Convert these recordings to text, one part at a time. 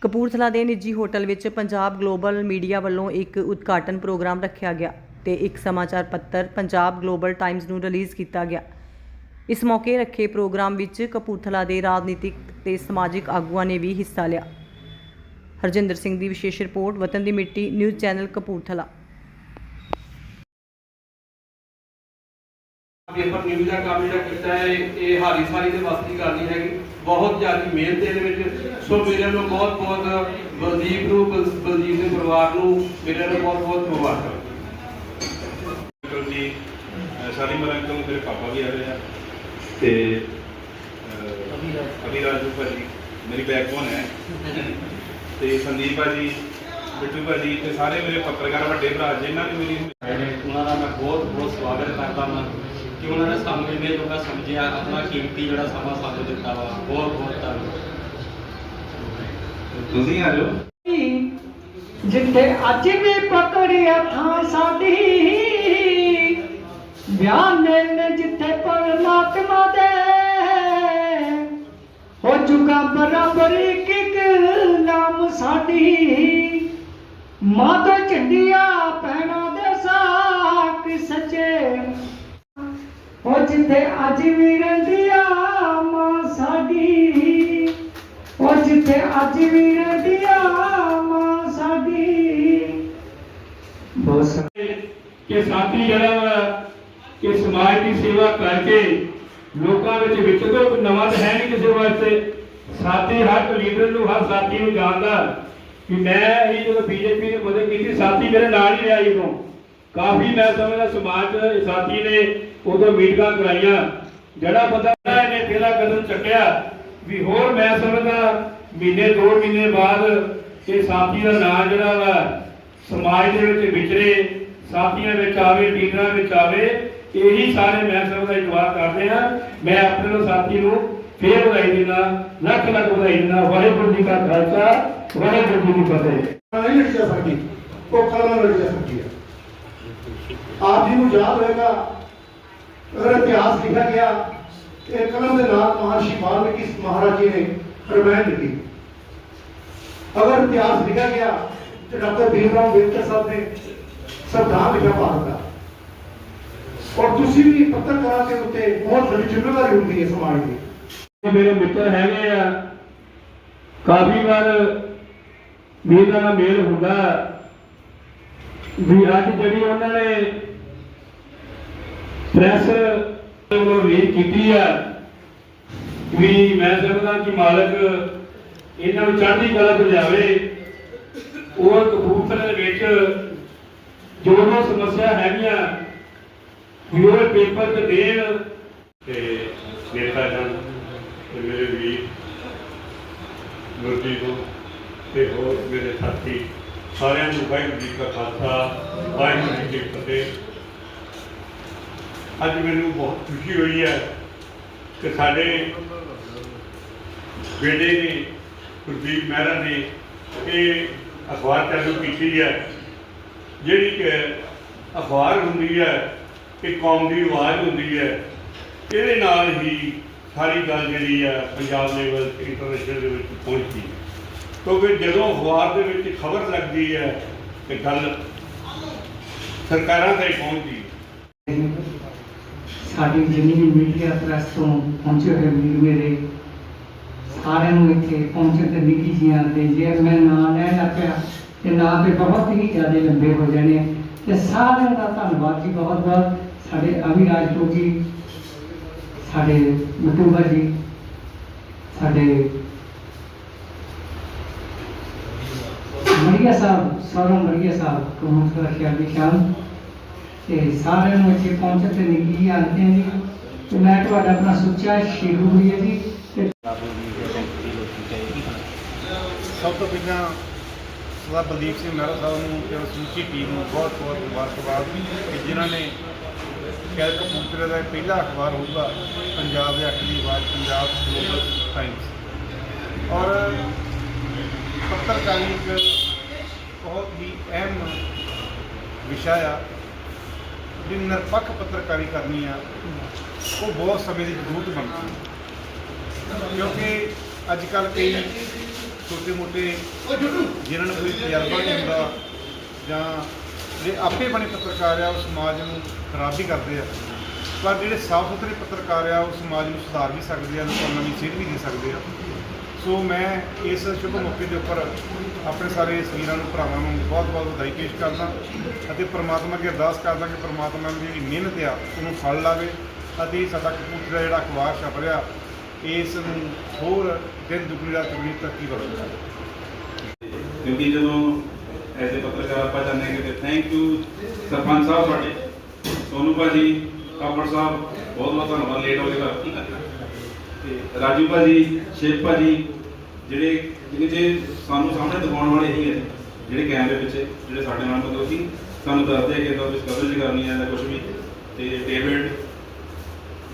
ਕਪੂਰਥਲਾ ਦੇ ਨਿੱਜੀ ਹੋਟਲ ਵਿੱਚ ਪੰਜਾਬ ਗਲੋਬਲ ਮੀਡੀਆ ਵੱਲੋਂ ਇੱਕ ਉਦਘਾਟਨ ਪ੍ਰੋਗਰਾਮ ਰੱਖਿਆ ਗਿਆ ਤੇ ਇੱਕ ਸਮਾਚਾਰ ਪੱਤਰ ਪੰਜਾਬ ਗਲੋਬਲ ਟਾਈਮਜ਼ ਨੂੰ ਰਿਲੀਜ਼ ਕੀਤਾ ਗਿਆ। ਇਸ ਮੌਕੇ ਰੱਖੇ ਪ੍ਰੋਗਰਾਮ ਵਿੱਚ ਕਪੂਰਥਲਾ ਦੇ ਰਾਜਨੀਤਿਕ ਤੇ ਸਮਾਜਿਕ ਆਗੂਆਂ ਨੇ ਵੀ ਹਿੱਸਾ ਲਿਆ। ਹਰਜਿੰਦਰ ਸਿੰਘ ਦੀ ਵਿਸ਼ੇਸ਼ ਰਿਪੋਰਟ, ਵਤਨ ਦੀ ਮਿੱਟੀ, news channel Kapurthala. Paper news ਦਾ ਕੰਮ ਜਿਹੜਾ ਕੀਤਾ ਹੈ ਇਹ ਹਾਰੀ ਸਾਰੀ ਦੇ ਵਾਸਤੇ ਨਹੀਂ ਹੈਗੀ। ਬਹੁਤ ਜ਼ਿਆਦਾ ਮਿਹਨਤ ਇਹਦੇ ਵਿੱਚ। ਸੋ ਮੇਰੇ ਵੱਲੋਂ ਬਹੁਤ ਬਹੁਤ ਬਲਦੀਪ ਨੂੰ ਬਲ- ਬਲਦੀਪ ਦੇ ਪਰਿਵਾਰ ਨੂੰ ਮੇਰੇ ਵੱਲੋਂ ਬਹੁਤ ਬਹੁਤ ਮੁਬਾਰਕਾਂ। ਅੰਕਲ ਜੀ ਅਹ ਸ਼ਾਲੀਮਾਰ ਅੰਕਲ ਮੇਰੇ ਪਾਪਾ ਵੀ ਆ ਰਹੇ ਆ। ਤੇ ਅਹ, ਅਭੀ ਰਾਜੂ ਭਾਜੀ ਮੇਰੀ ਬੈਕਬੋਨ ਹੈ। ਤੇ ਸੰਦੀਪ ਭਾਜੀ ਬਿੱਟੂ ਭਾਜੀ ਤੇ ਸਾਰੇ ਮੇਰੇ ਪੱਤਰਕਾਰ ਵੱਡੇ ਭਰਾ ਜਿਨ੍ਹਾਂ ਨੇ ਮੇਰੀ ਨੇ ਉਹਨਾਂ ਦਾ ਮੈਂ ਬਹੁਤ ਬਹੁਤ ਸਵਾਗਤ ਕਰਦਾ ਹਾਂ ਕਿ ਉਹਨਾਂ ਨੇ ਸਾਨੂੰ ਇੰਨੇ ਲੋਕਾਂ ਸਮਝਿਆ ਆਪਣਾ ਕੀਮਤੀ ਜਿਹੜਾ ਸਮਾਂ ਸਾਨੂੰ ਦਿੱਤਾ ਵਾ ਬਹੁਤ ਬਹੁਤ ਧੰਨਵਾਦ। ਤੁਸੀਂ ਆ ਜਾਓ। ਜਿੱਥੇ ਅੱਜ ਵੀ ਪਕੜਿਆ ਥਾਂ ਸਾਡੀ ਬਿਆਨੇ ਨੇ ਜਿੱਥੇ ਪਰਮਾਤਮਾ ਦੇ। ਹੋ ਜੁਗਾ ਬਰਾਬਰੀ ਕਿਕ ਨਾਮ ਸਾਡੀ। ਮਾਤਾ ਝੰਡੀਆਂ ਪੈਣਾ ਦੇ ਸਾਕ ਸੱਚੇ ਹੋ ਜਿੱਥੇ ਅੱਜ ਵੀ ਰਹਿੰਦੀਆਂ ਮਾਂ ਸਾਡੀ। ਉਹ ਜਿੱਥੇ ਅੱਜ ਵੀ ਰਹਿੰਦੀਆਂ ਮਾਂ ਸਾਡੀ। ਬਹੁਤ ਸ- ਕਿ ਸਾਥੀ ਜਿਹੜਾ ਵਾ ਕਿ ਸਮਾਜ ਦੀ ਸੇਵਾ ਕਰਕੇ ਲੋਕਾਂ ਵਿੱਚ ਵਿਚਰੋ ਕੋਈ ਨਵਾਂ ਤਾਂ ਹੈ ਨਹੀਂ ਕਿਸੇ ਵਾਸਤੇ। ਸਾਥੀ ਹਰ ਇੱਕ ਲੀਡਰ ਨੂੰ ਹਰ ਸਾਥੀ ਨੂੰ ਜਾਣਦਾ ਕਿ ਮੈਂ ਇਹ ਜਦੋਂ ਬੀਜੇਪੀ ਨੇ ਮਦਦ ਕੀਤੀ ਸਾਥੀ ਮੇਰੇ ਨਾਲ ਹੀ ਰਿਹਾ ਜਦੋਂ ਕਾਫੀ ਮੈਂ ਸਮਝਦਾ ਸਮਾਜ ਸਾਥੀ ਨੇ ਉਦੋਂ ਮੀਟਿੰਗਾਂ ਕਰਾਈਆਂ। ਜਿਹੜਾ ਬੰਦਾ ਇਹਨੇ ਪਹਿਲਾ ਕਦਮ ਚੱਕਿਆ, ਵੀ ਹੋਰ ਮੈਂ ਸਮਝਦਾ, ਮਹੀਨੇ, ਦੋ ਮਹੀਨੇ ਬਾਅਦ ਇਹ ਸਾਥੀ ਦਾ ਨਾਂ ਜਿਹੜਾ ਵਾ, ਸਮਾਜ ਦੇ ਵਿੱਚ ਵਿਚਰੇ, ਸਾਥੀਆਂ ਵਿੱਚ ਆਵੇ, ਲੀਡਰਾਂ ਵਿੱਚ ਆਵੇ, ਇਹੀ ਸਾਰੇ ਮੈਂ ਸਮਝਦਾ ਇਤਵਾਰ ਕਰਦੇ ਆ ਮੈਂ ਆਪਣੇ ਨੂੰ ਸਾਥੀ ਨੂੰ ਫੇਰ ਵਧਾਈ ਦਿੰਦਾ, ਲੱਖ ਲੱਖ ਵਧਾਈ ਦਿੰਦਾ। ਵਾਹਿਗੁਰੂ ਜੀ ਕਾ ਖਾਲਸਾ, ਵਾਹਿਗੁਰੂ ਜੀ ਕੀ ਫਤਿਹ। ਨਹੀਂ ਲਿਖ ਜਾ ਉਹ ਕਲਮ ਨਾਲ ਲਿਖ ਆਪ ਜੀ ਨੂੰ ਯਾਦ ਹੋਏਗਾ ਅਗਰ ਇਤਿਹਾਸ ਲਿਖਿਆ ਗਿਆ ਇਹ ਕਲਮ ਦੇ ਨਾਲ ਮਹਰਸ਼ੀ ਵਾਲਮੀਕੀ ਮਹਾਰਾਜ ਜੀ ਨੇ ਰਮਾਇਣ ਲਿਖੀ। ਅਗਰ ਇਤਿਹਾਸ ਲਿਖਿਆ ਗਿਆ ਤੇ ਡਾਕਟਰ ਭੀਮ ਰਾਓ ਅੰਬੇਦਕਰ ਸਾਹਿਬ ਨੇ ਸੰਵਿਧਾਨ ਲਿਖਿਆ ਭਾਰਤ ਦਾ ਔਰ ਤੁਸੀਂ ਵੀ ਪੱਤਰਕਾਰਾਂ ਦੇ ਉੱਤੇ ਬਹੁਤ ਵੱਡੀ ਜ਼ਿੰਮੇਵਾਰੀ ਹੁੰਦੀ ਹੈ ਸਮਾਜ ਦੀ। ਮੇਰੇ ਮਿੱਤਰ ਹੈਗੇ ਆ। ਕਾਫੀ ਵਾਰ ਮੇਰਾ ਦਾ ਮੇਲ ਹੁੰਦਾ। ਵੀ ਅੱਜ ਜਿਹੜੀ ਉਹਨਾਂ ਨੇ ਪ੍ਰੈਸ ਵੱਲੋਂ ਰੀਡ ਕੀਤੀ ਆ ਵੀ ਮੈਂ ਸਮਝਦਾ ਕਿ ਮਾਲਕ ਇਹਨਾਂ ਨੂੰ ਚੜ੍ਹਦੀ ਕਲਾ ਚ ਉਹ ਕਪੂਰਥਲੇ ਦੇ ਵਿੱਚ ਜੋ ਜੋ ਸਮੱਸਿਆ ਹੈਗੀਆਂ ਵੀ ਉਹ ਪੇਪਰ ਤੇ ਦੇਣ। ਤੇ ਨੇਤਾ ਜਨ ਤੇ ਮੇਰੇ ਵੀਰ ਗੁਰਜੀਤ ਤੇ ਹੋਰ ਮੇਰੇ ਸਾਥੀ ਸਾਰਿਆਂ ਨੂੰ ਵਾਹਿਗੁਰੂ ਜੀ ਕਾ ਖਾਲਸਾ, ਵਾਹਿਗੁਰੂ ਜੀ ਕੀ ਫਤਿਹ। ਅੱਜ ਮੈਨੂੰ ਬਹੁਤ ਖੁਸ਼ੀ ਹੋਈ ਹੈ ਕਿ ਸਾਡੇ ਬੇਟੇ ਨੇ, ਗੁਰਦੀਪ ਮਹਿਰਾ ਨੇ ਇਹ ਅਖਬਾਰ ਚਾਲੂ ਕੀਤੀ ਹੈ, ਜਿਹੜੀ ਕਿ ਅਖਬਾਰ ਹੁੰਦੀ ਹੈ ਕਿ ਕੌਮ ਦੀ ਆਵਾਜ਼ ਹੁੰਦੀ ਹੈ। ਇਹਦੇ ਨਾਲ ਹੀ ਸਾਰੀ ਗੱਲ ਜਿਹੜੀ ਹੈ ਪੰਜਾਬ ਲੈਵਲ ਇੰਟਰਨੈਸ਼ਨਲ ਦੇ ਵਿੱਚ ਪਹੁੰਚਦੀ ਹੈ। ਕਿਉਂਕਿ ਜਦੋਂ ਅਖਬਾਰ ਦੇ ਵਿੱਚ ਖਬਰ ਲੱਗਦੀ ਹੈ ਤੇ ਗੱਲ ਸਰਕਾਰਾਂ ਤੱਕ ਪਹੁੰਚਦੀ ਸਾਡੀ ਜਿੰਨੀ ਵੀ ਮੀਡੀਆ ਪ੍ਰੈਸ ਤੋਂ ਪਹੁੰਚੇ ਹੋਏ ਵੀਰ ਮੇਰੇ। ਸਾਰਿਆਂ ਨੂੰ ਇੱਥੇ ਪਹੁੰਚੇ ਤੇ ਨਿੱਕੀ ਜੀਆਂ ਤੇ ਜੇ ਮੈਂ ਨਾਂ ਲੈ ਪਿਆ ਤੇ ਨਾਂ ਤੇ ਬਹੁਤ ਹੀ ਜ਼ਿਆਦਾ ਲੰਬੇ ਹੋ ਜਾਣੇ। ਤੇ ਸਾਰਿਆਂ ਦਾ ਧੰਨਵਾਦ ਜੀ ਬਹੁਤ ਬਹੁਤ। ਸਾਡੇ ਅਵੀ ਰਾਜਪੂਤ ਜੀ, ਸਾਡੇ ਮਟੂਬਾ ਜੀ, ਸਾਡੇ ਮਰੀਆ ਸਾਹਿਬ, ਸੌਰਵ ਮਰੀਆ ਸਾਹਿਬ ਕਮੂਤਰ ਖਿਆਲੀ ਖਿਆਲ? ਤੇ ਸਾਰਿਆਂ ਨੂੰ ਇੱਥੇ ਪਹੁੰਚਣ ਤੇ ਨਿੱਕੀ ਆਂਦੇ ਜੀ। ਤੇ ਮੈਂ ਤੁਹਾਡਾ ਆਪਣਾ ਸੁੱਚਾ ਸ਼ੇਰੂ ਹੋਈ ਹੈ ਜੀ। ਸਭ ਤੋਂ ਪਹਿਲਾਂ ਸਰਦਾਰ ਬਲਦੀਪ ਸਿੰਘ ਮਹਿਰਾ ਸਾਹਿਬ ਨੂੰ ਤੇ ਸਮੁੱਚੀ ਟੀਮ ਨੂੰ ਬਹੁਤ ਬਹੁਤ ਮੁਬਾਰਕਬਾਦ ਕਿ ਜਿਨ੍ਹਾਂ ਨੇ ਸ਼ਾਇਦ ਕਪੂਰਥਲੇ ਦਾ ਇਹ ਪਹਿਲਾ ਅਖਬਾਰ ਹੋਊਗਾ, ਪੰਜਾਬ ਦੇ ਅੱਖ ਦੀ ਆਵਾਜ਼ ਪੰਜਾਬ ਗਲੋਬਲ ਟਾਈਮਸ ਔਰ ਪੱਤਰਕਾਰੀ ਇੱਕ ਬਹੁਤ ਹੀ ਅਹਿਮ ਵਿਸ਼ਾ ਆ ਜੇ ਨਿਰਪੱਖ ਪੱਤਰਕਾਰੀ ਕਰਨੀ ਆ, ਉਹ ਬਹੁਤ ਸਮੇਂ ਦੀ ਜ਼ਰੂਰਤ ਬਣਦੀ ਹੈ ਕਿਉਂਕਿ ਅੱਜ ਕੱਲ੍ਹ ਕਈ ਛੋਟੇ-ਮੋਟੇ ਜਿਨ੍ਹਾਂ ਨੂੰ ਕੋਈ ਤਜਰਬਾ ਨਹੀਂ ਹੁੰਦਾ ਜਾਂ ਜਿਹੜੇ ਆਪੇ ਬਣੇ ਪੱਤਰਕਾਰ ਆ, ਉਹ ਸਮਾਜ ਨੂੰ ਖਰਾਬ ਵੀ ਕਰਦੇ ਆ। ਪਰ ਜਿਹੜੇ ਸਾਫ਼ ਸੁਥਰੇ ਪੱਤਰਕਾਰ ਆ, ਉਹ ਸਮਾਜ ਨੂੰ ਸੁਧਾਰ ਵੀ ਸਕਦੇ ਆ ਲੋਕਾਂ ਨੂੰ ਸੇਧ ਵੀ ਦੇ ਸਕਦੇ ਆ। ਸੋ ਮੈਂ ਇਸ ਸ਼ੁਭ ਮੌਕੇ ਦੇ ਉੱਪਰ ਆਪਣੇ ਸਾਰੇ ਵੀਰਾਂ ਨੂੰ, ਭਰਾਵਾਂ ਨੂੰ ਬਹੁਤ-ਬਹੁਤ ਵਧਾਈ ਪੇਸ਼ ਕਰਦਾ ਅਤੇ ਪ੍ਰਮਾਤਮਾ ਅੱਗੇ ਅਰਦਾਸ ਕਰਦਾ ਕਿ ਪ੍ਰਮਾਤਮਾ ਦੀ ਜਿਹੜੀ ਮਿਹਨਤ ਆ, ਉਹਨੂੰ ਫਲ ਲਾਵੇ ਅਤੇ ਸਾਡਾ ਕਪੂਰਥਲਾ ਜਿਹੜਾ ਅਖਬਾਰ ਛਪ ਰਿਹਾ, ਇਸ ਨੂੰ ਹੋਰ ਦਿਨ ਦੁਗਣੀ ਰਾਤ ਚੌਗੁਣੀ ਤਰੱਕੀ ਬਖਸ਼ੇ। ਕਿਉਂਕਿ ਜਦੋਂ ਐਸੇ ਪੱਤਰਕਾਰ ਆਪਾਂ ਜਾਂਦੇ ਕਿ ਥੈਂਕ ਯੂ ਸਰਪੰਚ ਸਾਹਿਬ ਤੁਹਾਡੇ ਸੋਨੂ ਭਾਜੀ, ਕਾਪੜ ਸਾਹਿਬ, ਬਹੁਤ ਬਹੁਤ ਧੰਨਵਾਦ ਲੇਟ ਹੋ ਗਏ ਪਰ ਤੇ ਰਾਜੂ ਭਾਜੀ, ਸ਼ੇਖ ਭਾਜੀ, ਜਿਹੜੇ ਜਿਹੜੇ ਜੇ ਸਾਨੂੰ ਸਾਹਮਣੇ ਦਿਖਾਉਣ ਵਾਲੇ ਹੀ ਹੈ ਜਿਹੜੇ ਕੈਮਰੇ ਪਿੱਛੇ, ਜਿਹੜੇ ਸਾਡੇ ਨਾਲ ਮਤਲਬ ਕਿ ਸਾਨੂੰ ਦੱਸਦੇ ਆ ਕਿ ਤਾਂ ਕੁਝ ਕਵਰੇਜ ਕਰਨੀ ਹੈ ਜਾਂ ਕੁਝ ਵੀ। ਤੇ ਡੇਵਿਡ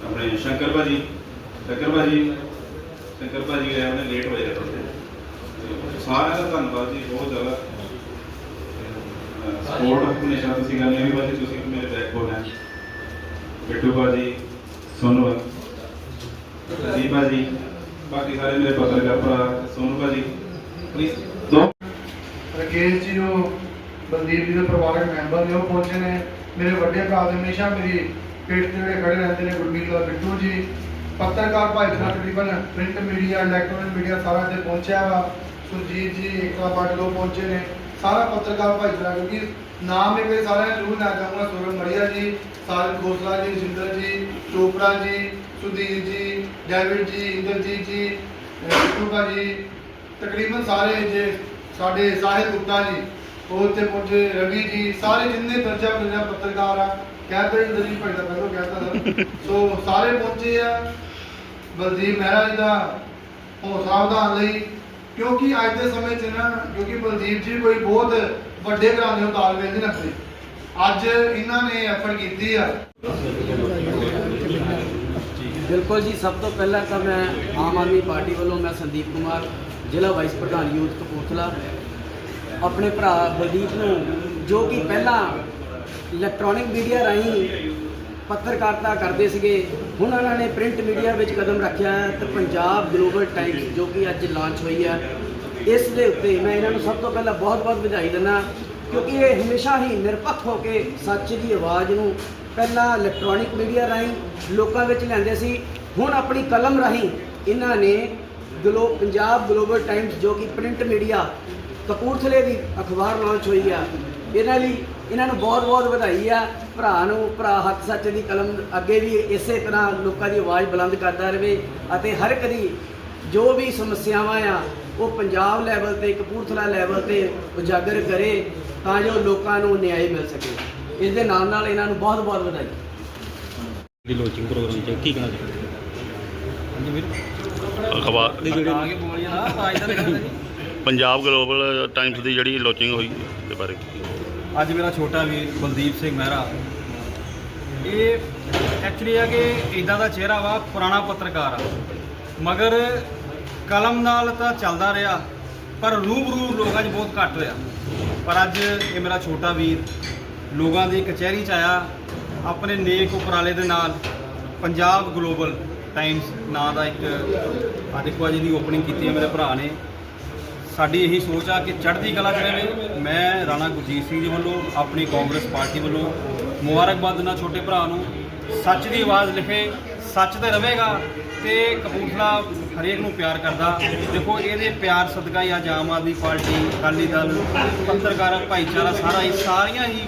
ਆਪਣੇ ਸ਼ੰਕਰ ਭਾਜੀ ਸ਼ੰਕਰ ਭਾਜੀ ਸ਼ੰਕਰ ਭਾਜੀ ਗਏ ਉਹਨੇ ਲੇਟ ਹੋ ਜਾਇਆ ਥੋੜੇ ਤੇ ਸਾਰਿਆਂ ਦਾ ਧੰਨਵਾਦ ਜੀ, ਬਹੁਤ ਜ਼ਿਆਦਾ। ਸਪੋਰਟ ਹਮੇਸ਼ਾ ਤੁਸੀਂ ਕਰਨੀ ਵੀ ਬਾਜੀ ਤੁਸੀਂ ਮੇਰੇ ਬੈਕਬੋਨ ਹੈ ਬਿੱਟੂ ਭਾਜੀ, ਸੋਨੂ ਜੀ ਭਾਜੀ, ਬਾਕੀ ਸਾਰੇ ਮੇਰੇ ਪੱਤਰਕਾਰ ਭਰਾ, ਸੋਨੂ ਭਾਜੀ। ਪਲੀਜ਼ ਦੋ ਰਕੇਸ਼ ਜੀ ਉਹ ਬਲਦੀਪ ਜੀ ਦੇ ਪਰਿਵਾਰਕ ਮੈਂਬਰ ਨੇ ਉਹ ਪਹੁੰਚੇ ਨੇ। ਮੇਰੇ ਵੱਡੇ ਭਰਾ ਦੇ ਹਮੇਸ਼ਾ ਮੇਰੀ ਪੇਟ ਤੇ ਜਿਹੜੇ ਖੜੇ ਰਹਿੰਦੇ ਨੇ ਗੁਰਮੀਤ ਔਰ ਬਿੱਟੂ ਜੀ। ਪੱਤਰਕਾਰ ਭਾਈ ਸਾਹਿਬ ਤਕਰੀਬਨ ਪ੍ਰਿੰਟ ਮੀਡੀਆ ਇਲੈਕਟ੍ਰੋਨਿਕ ਮੀਡੀਆ ਸਾਰਾ ਇੱਥੇ ਪਹੁੰਚਿਆ ਵਾ। ਸੁਰਜੀਤ ਜੀ ਏਕਤਾ ਪਾਟਿਲ ਉਹ ਪਹੁੰਚੇ ਨੇ। ਸਾਰਾ ਪੱਤਰਕਾਰ ਭਾਈ ਸਾਹਿਬ ਕਿਉਂਕਿ ਨਾਮ ਇੱਕ ਵਾਰੀ ਸਾਰਿਆਂ ਨੂੰ ਜ਼ਰੂਰ ਨਾ ਕਰਾਂਗਾ ਸੋਰਨ ਮੜੀਆ ਜੀ ਸਾਜਨ ਖੋਸਲਾ ਜੀ ਜਿੰਦਰ ਜੀ ਚੋਪੜਾ ਜੀ ਸੁਧੀਰ ਜੀ ਡੇਵਿਡ ਜੀ ਇੰਦਰਜੀਤ ਜੀ ਬਿੱਟੂ ਭਾਜੀ ਤਕਰੀਬਨ ਸਾਰੇ ਜੇ ਸਾਡੇ ਸਾਹਿਲ ਗੁਪਤਾ ਜੀ ਉਹ ਉੱਥੇ ਪਹੁੰਚੇ ਰਵੀ ਜੀ, ਸਾਰੇ ਜਿੰਨੇ ਦਰਜਾ ਦਰਜਾ ਪੱਤਰਕਾਰ ਆ ਕਹਿੰਦੇ ਦਲੀਪ ਭਾਈ ਦਾ ਪਹਿਲਾਂ ਕਹਿੰਦਾ ਸੋ ਸਾਰੇ ਪਹੁੰਚੇ ਆ ਬਲਦੀਪ ਮਹਿਰਾ ਜੀ ਦਾ ਹੌਸਲਾ ਵਧਾਉਣ ਲਈ, ਕਿਉਂਕਿ ਅੱਜ ਦੇ ਸਮੇਂ 'ਚ ਨਾ, ਕਿਉਂਕਿ ਬਲਦੀਪ ਜੀ ਕੋਈ ਬਹੁਤ ਵੱਡੇ ਘਰਾਂ ਦੇ ਤਾਲਮੇਲ ਨਹੀਂ ਰੱਖਦੇ ਅੱਜ ਇਹਨਾਂ ਨੇ ਐਫਰਟ ਕੀਤੀ ਆ। ਬਿਲਕੁਲ ਜੀ, ਸਭ ਤੋਂ ਪਹਿਲਾਂ ਤਾਂ ਮੈਂ ਆਮ ਆਦਮੀ ਪਾਰਟੀ ਵੱਲੋਂ ਮੈਂ ਸੰਦੀਪ ਕੁਮਾਰ ਜ਼ਿਲ੍ਹਾ ਵਾਈਸ ਪ੍ਰਧਾਨ ਯੂਥ ਕਪੂਰਥਲਾ ਆਪਣੇ ਭਰਾ ਬਲਦੀਪ ਨੂੰ, ਜੋ ਕਿ ਪਹਿਲਾਂ ਇਲੈਕਟ੍ਰੋਨਿਕ ਮੀਡੀਆ ਰਾਹੀਂ ਪੱਤਰਕਾਰਤਾ ਕਰਦੇ ਸੀਗੇ, ਹੁਣ ਉਹਨਾਂ ਨੇ ਪ੍ਰਿੰਟ ਮੀਡੀਆ ਵਿੱਚ ਕਦਮ ਰੱਖਿਆ ਹੈ ਤੇ ਪੰਜਾਬ ਗਲੋਬਲ ਟਾਈਮਸ ਜੋ ਕਿ ਅੱਜ ਲਾਂਚ ਹੋਈ ਹੈ, ਇਸ ਦੇ ਉੱਤੇ ਮੈਂ ਇਹਨਾਂ ਨੂੰ ਸਭ ਤੋਂ ਪਹਿਲਾਂ ਬਹੁਤ-ਬਹੁਤ ਵਧਾਈ ਦਿੰਦਾ, ਕਿਉਂਕਿ ਇਹ ਹਮੇਸ਼ਾ ਹੀ ਨਿਰਪੱਖ ਹੋ ਕੇ ਸੱਚ ਦੀ ਆਵਾਜ਼ ਨੂੰ ਪਹਿਲਾਂ ਇਲੈਕਟ੍ਰੋਨਿਕ ਮੀਡੀਆ ਰਾਹੀਂ ਲੋਕਾਂ ਵਿੱਚ ਲਿਆਂਦੇ ਸੀ, ਹੁਣ ਆਪਣੀ ਕਲਮ ਰਾਹੀਂ ਇਹਨਾਂ ਨੇ ਗਲੋ ਪੰਜਾਬ ਗਲੋਬਲ ਟਾਈਮਸ ਜੋ ਕਿ ਪ੍ਰਿੰਟ ਮੀਡੀਆ ਕਪੂਰਥਲੇ ਦੀ ਅਖਬਾਰ ਲਾਂਚ ਹੋਈ ਆ, ਇਹਨਾਂ ਲਈ ਇਹਨਾਂ ਨੂੰ ਬਹੁਤ ਬਹੁਤ ਵਧਾਈ ਆ। ਭਰਾ ਨੂੰ, ਭਰਾ ਹੱਕ ਸੱਚ ਦੀ ਕਲਮ ਅੱਗੇ ਵੀ ਇਸੇ ਤਰ੍ਹਾਂ ਲੋਕਾਂ ਦੀ ਆਵਾਜ਼ ਬੁਲੰਦ ਕਰਦਾ ਰਹੇ ਅਤੇ ਹਰ ਇੱਕ ਦੀ ਜੋ ਵੀ ਸਮੱਸਿਆਵਾਂ ਆ, ਉਹ ਪੰਜਾਬ ਲੈਵਲ ਤੇ, ਕਪੂਰਥਲਾ ਲੈਵਲ ਤੇ ਉਜਾਗਰ ਕਰੇ ਤਾਂ ਜੋ ਲੋਕਾਂ ਨੂੰ ਨਿਆਂ ਮਿਲ ਸਕੇ। ਇਸ ਦੇ ਨਾਲ ਨਾਲ ਇਹਨਾਂ ਨੂੰ ਬਹੁਤ ਬਹੁਤ ਵਧਾਈ। ਦੀ ਲੋਚਿੰਗ ਪ੍ਰੋਗਰਾਮ ਚ ਕੀ ਕਹਿਣਾ ਚਾਹੁੰਦੇ ਹਾਂਜੀ ਵੀਰ। ਅਖਬਾਰ ਦਾ ਪੰਜਾਬ ਗਲੋਬਲ ਟਾਈਮਸ ਦੀ ਜਿਹੜੀ ਲਾਂਚਿੰਗ ਹੋਈ ਦੇ ਬਾਰੇ। ਅੱਜ ਮੇਰਾ ਛੋਟਾ ਵੀਰ ਕੁਲਦੀਪ ਸਿੰਘ ਮਹਿਰਾ। ਇਹ ਐਕਚੁਅਲੀ ਆ ਕਿ ਇਦਾਂ ਦਾ ਚਿਹਰਾ ਵਾ ਪੁਰਾਣਾ ਪੱਤਰਕਾਰ ਆ। ਮਗਰ ਕਲਮ ਨਾਲ ਤਾਂ ਚੱਲਦਾ ਰਿਹਾ ਪਰ ਰੂਬਰੂ ਲੋਕਾਂ 'ਚ ਬਹੁਤ ਘੱਟ ਹੋਇਆ। ਪਰ ਅੱਜ ਇਹ ਮੇਰਾ ਛੋਟਾ ਵੀਰ ਲੋਕਾਂ ਦੀ ਕਚਹਿਰੀ 'ਚ ਆਇਆ ਆਪਣੇ ਨੇਕ ਉਪਰਾਲੇ ਦੇ ਨਾਲ ਪੰਜਾਬ ਗਲੋਬਲ ਟਾਈਮਸ ਨਾਂ ਦਾ ਇੱਕ ਆ ਜੀ ਦੀ ਓਪਨਿੰਗ ਕੀਤੀ ਹੈ, ਮੇਰੇ ਭਰਾ ਨੇ। ਸਾਡੀ ਇਹੀ ਸੋਚ ਆ ਕਿ ਚੜ੍ਹਦੀ ਕਲਾ 'ਚ ਰਹੇ। ਮੈਂ ਰਾਣਾ ਗੁਰਜੀਤ ਸਿੰਘ ਜੀ ਵੱਲੋਂ, ਆਪਣੀ ਕਾਂਗਰਸ ਪਾਰਟੀ ਵੱਲੋਂ, ਮੁਬਾਰਕਬਾਦ ਦਿੰਦਾ ਛੋਟੇ ਭਰਾ ਨੂੰ। ਸੱਚ ਦੀ ਆਵਾਜ਼ ਲਿਖੇ, ਸੱਚ ਤੇ ਰਹੇਗਾ ਤੇ ਕਪੂਰਥਲਾ ਹਰੇਕ ਨੂੰ ਪਿਆਰ ਕਰਦਾ। ਦੇਖੋ, ਇਹਦੇ ਪਿਆਰ ਸਦਕਾ ਹੀ ਅੱਜ ਆਮ ਆਦਮੀ ਪਾਰਟੀ, ਅਕਾਲੀ ਦਲ, ਪੱਤਰਕਾਰ, ਭਾਈਚਾਰਾ ਸਾਰਾ ਹੀ, ਸਾਰੀਆਂ ਹੀ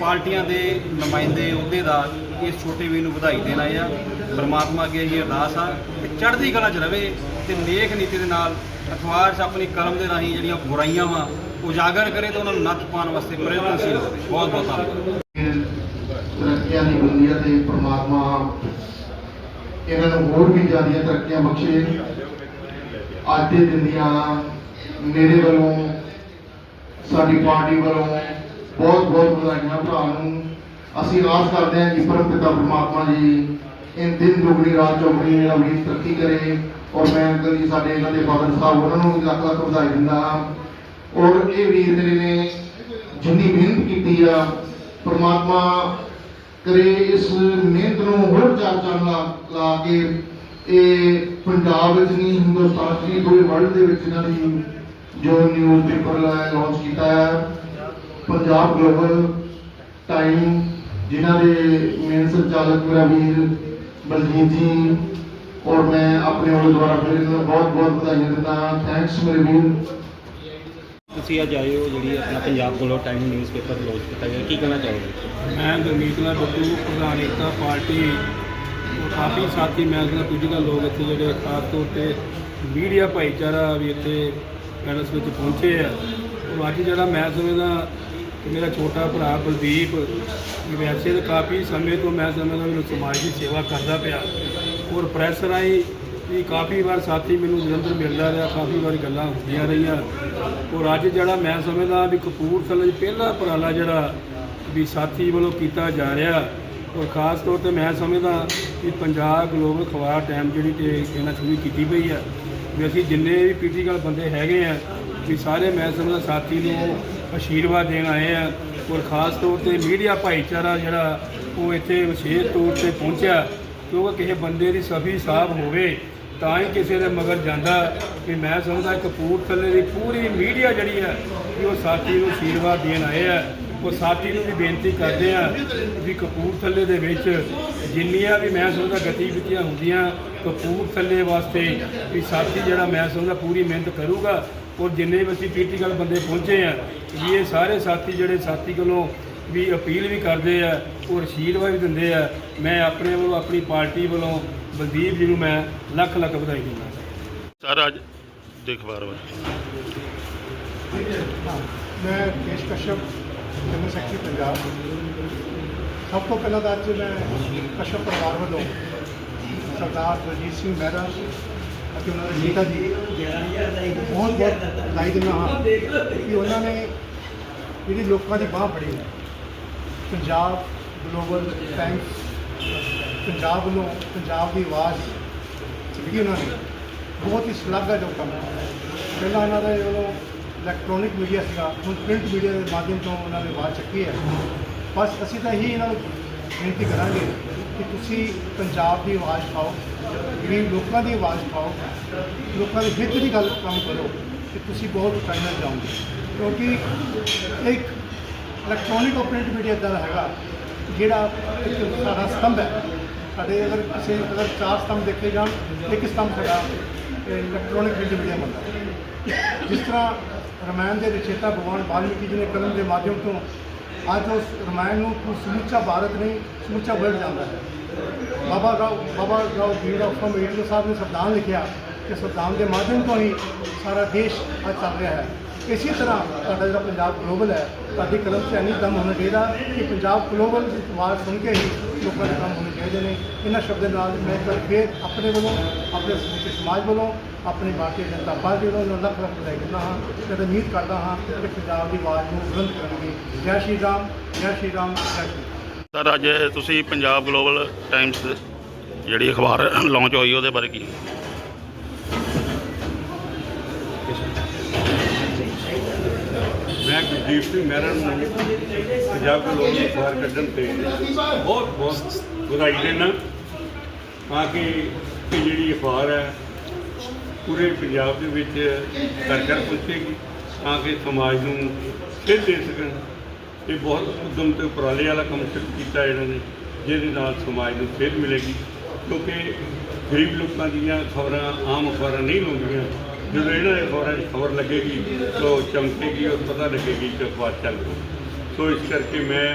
ਪਾਰਟੀਆਂ ਦੇ ਨੁਮਾਇੰਦੇ ਅਹੁਦੇਦਾਰ ਇਸ ਛੋਟੇ ਵੀਰ ਨੂੰ ਵਧਾਈ ਦੇਣ ਆਏ ਆ। ਪਰਮਾਤਮਾ ਅੱਗੇ ਇਹ ਅਰਦਾਸ ਆ ਕਿ ਚੜ੍ਹਦੀ ਕਲਾ 'ਚ ਰਵੇ ਤੇ ਨੇਕ ਨੀਤੀ ਦੇ ਨਾਲ ਅਖਬਾਰ 'ਚ ਆਪਣੀ ਕਲਮ ਦੇ ਰਾਹੀਂ ਜਿਹੜੀਆਂ ਬੁਰਾਈਆਂ ਵਾ, ਉਜਾਗਰ ਕਰੇ ਤੇ ਉਹਨਾਂ ਨੂੰ ਨੱਥ ਪਾਉਣ ਵਾਸਤੇ ਪ੍ਰਯਤਨਸ਼ੀਲ ਹੋਵੇ ਬਹੁਤ ਬਹੁਤ ਧੰਨਵਾਦ। ਤਰੱਕੀਆਂ ਦੀ ਬੁਨਿਆਦ ਤੇ ਪ੍ਰਮਾਤਮਾ ਇਹਨਾਂ ਨੂੰ ਹੋਰ ਵੀ ਜ਼ਿਆਦਾ ਤਰੱਕੀਆਂ ਬਖਸ਼ੇ। ਅੱਜ ਦੇ ਦਿਨ ਦੀਆਂ ਮੇਰੇ ਵੱਲੋਂ, ਸਾਡੀ ਪਾਰਟੀ ਵੱਲੋਂ ਬਹੁਤ ਬਹੁਤ ਵਧਾਈਆਂ ਭਰਾ ਨੂੰ। ਅਸੀਂ ਆਸ ਕਰਦੇ ਹਾਂ ਕਿ ਪਰਮ ਪਿਤਾ ਪਰਮਾਤਮਾ ਜੀ ਇਹ ਦਿਨ ਦੁਗਣੀ ਰਾਤ ਚੌਗਣੀ ਇਹਨਾਂ ਦੀ ਤਰੱਕੀ ਕਰੇ ਔਰ ਮੈਂ ਅੰਕਲ ਜੀ ਸਾਡੇ ਇਹਨਾਂ ਦੇ ਫਾਦਰ ਸਾਹਿਬ ਉਹਨਾਂ ਨੂੰ ਵੀ ਲੱਖ ਲੱਖ ਵਧਾਈ ਦਿੰਦਾ ਹਾਂ। ਔਰ ਇਹ ਵੀਰ ਮੇਰੇ ਨੇ, ਜਿੰਨੀ ਮਿਹਨਤ ਕੀਤੀ ਆ, ਪ੍ਰਮਾਤਮਾ ਕਰੇ ਇਸ ਮਿਹਨਤ ਨੂੰ ਹੋਰ ਚਾਰ ਚੰਨ ਲਾ ਲਾ ਕੇ ਇਹ ਪੰਜਾਬ ਵਿੱਚ ਨਹੀਂ, ਹਿੰਦੁਸਤਾਨ 'ਚ ਪੂਰੇ ਵਰਲਡ ਦੇ ਵਿੱਚ ਇਹਨਾਂ ਦੀ ਜੋ ਨਿਊਜ਼ ਨਿਊਜ਼ਪੇਪਰ ਲਾਂਚ ਕੀਤਾ ਹੈ ਪੰਜਾਬ ਗਲੋਬਲ ਟਾਈਮ ਜਿਨ੍ਹਾਂ ਦੇ ਮੇਨ ਸੰਚਾਲਕ ਮੇਰਾ ਵੀਰ ਬਲਜੀਤ ਜੀ ਔਰ ਮੈਂ ਆਪਣੇ ਵੱਲੋਂ ਦੁਆਰਾ ਫਿਰ ਇਹਨਾਂ ਨੂੰ ਬਹੁਤ ਬਹੁਤ ਵਧਾਈਆਂ ਦਿੰਦਾ ਹਾਂ। ਥੈਂਕਸ ਮੇਰੇ ਵੀਰ। ਤੁਸੀਂ ਅੱਜ ਆਏ ਹੋ ਜਿਹੜੀ ਆਪਣਾ ਪੰਜਾਬ ਕੋਲੋਂ ਟਾਈਮ ਨਿਊਜ਼ਪੇਪਰ ਲਾਂਚ ਕੀਤਾ ਗਿਆ। ਕੀ ਕਹਿਣਾ ਚਾਹੋਗੇ? ਮੈਂ ਗੁਰਮੀਤ ਨਾਲ ਬੱਬੂ ਪ੍ਰਧਾਨ ਏਕਤਾ ਪਾਰਟੀ। ਉਹ ਕਾਫੀ ਸਾਥੀ ਮੈਂ ਦਾ ਪੁੱਜਦਾ ਲੋਕ ਇੱਥੇ ਜਿਹੜੇ ਖਾਸ ਤੌਰ ਤੇ ਮੀਡੀਆ ਭਾਈਚਾਰਾ ਵੀ ਇੱਥੇ ਪੈਲਸ ਵਿੱਚ ਪਹੁੰਚੇ ਆ। ਅੱਜ ਜਿਹੜਾ ਮੈਂ ਸਮਝਦਾ ਮੇਰਾ ਛੋਟਾ ਭਰਾ ਬਲਦੀਪ ਵੈਸੇ ਤਾਂ ਕਾਫੀ ਸਮੇਂ ਤੋਂ ਮੈਂ ਸਮਝਦਾ ਵੀ ਸਮਾਜ ਦੀ ਸੇਵਾ ਕਰਦਾ ਪਿਆ। ਔਰ ਪ੍ਰੈਸ ਰਾਹੀਂ ਵੀ ਕਾਫੀ ਵਾਰ ਸਾਥੀ ਮੈਨੂੰ ਨਿਰੰਤਰ ਮਿਲਦਾ ਰਿਹਾ, ਕਾਫੀ ਵਾਰ ਗੱਲਾਂ ਹੁੰਦੀਆਂ ਰਹੀਆਂ। ਔਰ ਅੱਜ ਜਿਹੜਾ ਮੈਂ ਸਮਝਦਾ ਵੀ ਕਪੂਰਥਲੇ 'ਚ ਪਹਿਲਾ ਉਪਰਾਲਾ ਜਿਹੜਾ ਵੀ ਸਾਥੀ ਵੱਲੋਂ ਕੀਤਾ ਜਾ ਰਿਹਾ, ਔਰ ਖਾਸ ਤੌਰ ਤੇ ਮੈਂ ਸਮਝਦਾ ਕਿ ਪੰਜਾਬ ਗਲੋਬਲ ਅਖਬਾਰ ਟਾਈਮ ਜਿਹੜੀ ਕਿ ਇਹਨਾਂ ਸ਼ੁਰੂ ਕੀਤੀ ਪਈ ਆ ਵੀ ਅਸੀਂ ਜਿੰਨੇ ਵੀ ਪੀਟੀਕਲ ਬੰਦੇ ਹੈਗੇ ਆ, ਵੀ ਸਾਰੇ ਮੈਂ ਸਮਝਦਾ ਸਾਥੀ ਨੂੰ ਆਸ਼ੀਰਵਾਦ ਦੇਣ ਆਏ ਆ। ਔਰ ਖਾਸ ਤੌਰ ਤੇ ਮੀਡੀਆ ਭਾਈਚਾਰਾ ਜਿਹੜਾ ਉਹ ਇੱਥੇ ਵਿਸ਼ੇਸ਼ ਤੌਰ ਤੇ ਪਹੁੰਚਿਆ, ਕਿਉਂਕਿ ਕਿਸੇ ਬੰਦੇ ਦੀ ਸਫੀ ਸਾਫ਼ ਹੋਵੇ ਤਾਂ ਹੀ ਕਿਸੇ ਦੇ ਮਗਰ ਜਾਂਦਾ ਕਿ ਮੈਂ ਸਮਝਦਾ ਕਪੂਰਥਲੇ ਦੀ ਪੂਰੀ ਮੀਡੀਆ ਜਿਹੜੀ ਹੈ ਕਿ ਉਹ ਸਾਥੀ ਨੂੰ ਆਸ਼ੀਰਵਾਦ ਦੇਣ ਆਏ ਆ। ਉਹ ਸਾਥੀ ਨੂੰ ਵੀ ਬੇਨਤੀ ਕਰਦੇ ਆ ਵੀ ਕਪੂਰਥਲੇ ਦੇ ਵਿੱਚ ਜਿੰਨੀਆਂ ਵੀ ਮੈਂ ਸਮਝਦਾ ਗਤੀਵਿਧੀਆਂ ਹੁੰਦੀਆਂ, ਕਪੂਰਥਲੇ ਵਾਸਤੇ ਵੀ ਸਾਥੀ ਜਿਹੜਾ ਮੈਂ ਸਮਝਦਾ ਪੂਰੀ ਮਿਹਨਤ ਕਰੂਗਾ ਔਰ ਜਿੰਨੇ ਵੀ ਅਸੀਂ ਪੀਟੀਕਲ ਬੰਦੇ ਪਹੁੰਚੇ ਆ ਵੀ ਇਹ ਸਾਰੇ ਸਾਥੀ ਜਿਹੜੇ ਸਾਥੀ ਕੋਲੋਂ ਵੀ ਅਪੀਲ ਵੀ ਕਰਦੇ ਆ ਔਰ ਆਸ਼ੀਰਵਾਦ ਵੀ ਦਿੰਦੇ ਆ ਮੈਂ ਆਪਣੇ ਵੱਲੋਂ ਆਪਣੀ ਪਾਰਟੀ ਵੱਲੋਂ ਬਲਦੀਪ ਜੀ ਨੂੰ ਮੈਂ ਲੱਖ ਲੱਖ ਵਧਾਈ ਦਿੰਦਾ। ਸਰ ਅੱਜ ਦੇ ਅਖਬਾਰ ਮੈਂ ਕੇਸ਼ ਕਸ਼ਪ ਜਨਰਲ ਸੈਕਟਰੀ ਪੰਜਾਬ। ਸਭ ਤੋਂ ਪਹਿਲਾਂ ਤਾਂ ਅੱਜ ਮੈਂ ਕਸ਼ਪ ਪਰਿਵਾਰ ਵੱਲੋਂ ਸਰਦਾਰ ਰਜੀਤ ਸਿੰਘ ਮਹਿਰਾ ਅਤੇ ਉਹਨਾਂ ਦੇ ਪਿਤਾ ਜੀ ਬਹੁਤ ਬਹੁਤ ਵਧਾਈ ਦਿੰਦਾ ਹਾਂ। ਕਿ ਉਹਨਾਂ ਨੇ ਜਿਹੜੀ ਲੋਕਾਂ ਦੀ ਬਾਹ ਫੜੀ ਪੰਜਾਬ ਗਲੋਬਲ ਟਾਈਮਸ ਪੰਜਾਬ ਵੱਲੋਂ ਪੰਜਾਬ ਦੀ ਆਵਾਜ਼ ਜਿਹੜੀ ਉਹਨਾਂ ਨੇ ਬਹੁਤ ਹੀ ਸ਼ਲਾਘਾਯੋਗ ਕੰਮ ਹੈ। ਪਹਿਲਾਂ ਉਹਨਾਂ ਦਾ ਜਦੋਂ ਇਲੈਕਟ੍ਰੋਨਿਕ ਮੀਡੀਆ ਸੀਗਾ, ਹੁਣ ਪ੍ਰਿੰਟ ਮੀਡੀਆ ਦੇ ਮਾਧਿਅਮ ਤੋਂ ਉਹਨਾਂ ਨੇ ਆਵਾਜ਼ ਚੱਕੀ ਹੈ। ਬਸ ਅਸੀਂ ਤਾਂ ਇਹੀ ਇਹਨਾਂ ਨੂੰ ਬੇਨਤੀ ਕਰਾਂਗੇ ਕਿ ਤੁਸੀਂ ਪੰਜਾਬ ਦੀ ਆਵਾਜ਼ ਪਾਓ। ਗਰੀਬ ਲੋਕਾਂ ਦੀ ਆਵਾਜ਼ ਪਾਓ, ਲੋਕਾਂ ਦੇ ਹਿੱਤ ਦੀ ਗੱਲ ਕੰਮ ਕਰੋ ਕਿ ਤੁਸੀਂ ਬਹੁਤ ਉਚਾਈ ਜਾਓਗੇ। ਕਿਉਂਕਿ ਇੱਕ ਇਲੈਕਟ੍ਰੋਨਿਕ ਪ੍ਰਿੰਟ ਮੀਡੀਆ ਦਾ ਹੈਗਾ, ਜਿਹੜਾ ਇੱਕ ਸਾਡਾ ਸਤੰਭ ਹੈ। ਸਾਡੇ ਅਗਰ ਅਸੀਂ ਅਗਰ ਚਾਰ ਸਤੰਭ ਦੇਖੇ ਜਾਣ, ਇੱਕ ਸਤੰਭ ਸਾਡਾ ਇਲੈਕਟ੍ਰੋਨਿਕ ਪ੍ਰਿੰਟ ਮੀਡੀਆ ਬਣਦਾ। ਜਿਸ ਤਰ੍ਹਾਂ ਰਮਾਇਣ ਦੇ ਰਚੇਤਾ ਭਗਵਾਨ ਵਾਲਮੀਕੀ ਜੀ ਨੇ ਕਲਮ ਦੇ ਮਾਧਿਅਮ ਤੋਂ ਅੱਜ ਉਸ ਰਮਾਇਣ ਨੂੰ ਸਮੁੱਚਾ ਭਾਰਤ ਨਹੀਂ, ਸਮੁੱਚਾ ਵਰਲਡ ਜਾਂਦਾ ਹੈ। ਬਾਬਾ ਰਾਓ ਬਾਬਾ ਰਾਓ ਭੀਮਰਾਓ ਫਰਮ ਅੰਬੇਡਕਰ ਸਾਹਿਬ ਨੇ ਸੰਵਿਧਾਨ ਲਿਖਿਆ ਕਿ ਸੰਵਿਧਾਨ ਦੇ ਮਾਧਿਅਮ ਤੋਂ ਹੀ ਸਾਰਾ ਦੇਸ਼ ਅੱਜ ਚੱਲ ਰਿਹਾ ਹੈ। ਇਸੇ ਤਰ੍ਹਾਂ ਸਾਡਾ ਜਿਹੜਾ ਪੰਜਾਬ ਗਲੋਬਲ ਹੈ ਸਾਡੀ ਕਲਮ 'ਚ ਇੰਨੀ ਦਮ ਹੋਣਾ ਚਾਹੀਦਾ ਕਿ ਪੰਜਾਬ ਗਲੋਬਲ ਦੀ ਆਵਾਜ਼ ਸੁਣ ਕੇ ਹੀ ਲੋਕਾਂ ਦੇ ਕੰਮ ਹੋਣੇ ਚਾਹੀਦੇ ਨੇ। ਇਹਨਾਂ ਸ਼ਬਦਾਂ ਨਾਲ ਮੈਂ ਇੱਕ ਵਾਰ ਆਪਣੇ ਵੱਲੋਂ, ਆਪਣੇ ਸਮੁੱਚੇ ਸਮਾਜ ਵੱਲੋਂ, ਆਪਣੀ ਭਾਰਤੀ ਜਨਤਾ ਪਾਰਟੀ ਵੱਲੋਂ ਉਹਨਾਂ ਨੂੰ ਲੱਖ ਲੱਖ ਵਧਾਈ ਦਿੰਦਾ ਹਾਂ ਤੇ ਉਮੀਦ ਕਰਦਾ ਹਾਂ ਕਿ ਪੰਜਾਬ ਦੀ ਆਵਾਜ਼ ਨੂੰ ਬੁਲੰਦ ਕਰਨਗੇ। ਜੈ ਸ਼੍ਰੀ ਰਾਮ, ਜੈ ਸ਼੍ਰੀ ਰਾਮ, ਜੈ ਸ਼੍ਰੀ ਰਾਮ। ਸਰ, ਅੱਜ ਤੁਸੀਂ ਪੰਜਾਬ ਗਲੋਬਲ ਟਾਈਮਸ ਜਿਹੜੀ ਅਖਬਾਰ ਲਾਂਚ ਹੋਈ ਉਹਦੇ ਬਾਰੇ ਕੀ? ਮੈਂ ਗੁਰਦੀਪ ਸਿੰਘ ਮਹਿਰਾ ਨੂੰ ਪੰਜਾਬ ਦੇ ਲੋਕ ਅਖਬਾਰ ਕੱਢਣ ਤੇ ਬਹੁਤ ਬਹੁਤ ਵਧਾਈ ਦੇਣਾ ਤਾਂ ਕਿ ਇਹ ਜਿਹੜੀ ਅਖਬਾਰ ਹੈ, ਪੂਰੇ ਪੰਜਾਬ ਦੇ ਵਿੱਚ ਘਰ ਘਰ ਪਹੁੰਚੇਗੀ, ਤਾਂ ਕਿ ਸਮਾਜ ਨੂੰ ਸੇਧ ਦੇ ਸਕਣ। ਇਹ ਬਹੁਤ ਉਦਮ ਤੇ ਉਪਰਾਲੇ ਵਾਲਾ ਕੰਮ ਸ਼ੁਰੂ ਕੀਤਾ ਇਹਨਾਂ ਨੇ, ਜਿਹਦੇ ਨਾਲ ਸਮਾਜ ਨੂੰ ਸੇਧ ਮਿਲੇਗੀ। ਕਿਉਂਕਿ ਗਰੀਬ ਲੋਕਾਂ ਦੀਆਂ ਖਬਰਾਂ ਆਮ ਅਖਬਾਰਾਂ ਨਹੀਂ ਲਾਉਂਦੀਆਂ। ਜਦੋਂ ਇਹਨਾਂ ਦੇ ਅਖਬਾਰਾਂ 'ਚ ਖਬਰ ਲੱਗੇਗੀ, ਤਾਂ ਉਹ ਚਮਕੇਗੀ ਔਰ ਪਤਾ ਲੱਗੇਗੀ ਕਿ ਅਖਬਾਰ ਚੱਲ ਰਹੀ। ਸੋ ਇਸ ਕਰਕੇ ਮੈਂ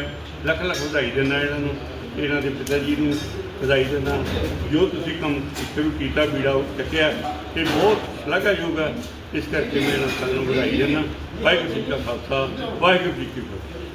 ਲੱਖ ਲੱਖ ਵਧਾਈ ਦਿੰਦਾ ਇਹਨਾਂ ਨੂੰ, ਇਹਨਾਂ ਦੇ ਪਿਤਾ ਜੀ ਨੂੰ ਵਧਾਈ ਦਿੰਦਾ। ਜੋ ਤੁਸੀਂ ਕੰਮ ਸ਼ੁਰੂ ਕੀਤਾ, ਬੀੜਾ ਉਹ ਚੱਕਿਆ, ਇਹ ਬਹੁਤ ਸ਼ਲਾਘਾਯੋਗ ਹੈ ਇਸ ਕਰਕੇ ਮੈਂ ਇਹਨਾਂ ਸਾਰਿਆਂ ਨੂੰ ਵਧਾਈ ਦਿੰਦਾ। ਵਾਹਿਗੁਰੂ ਜੀ ਕਾ ਖਾਲਸਾ, ਵਾਹਿਗੁਰੂ ਜੀ ਕੀ ਫਤਿਹ।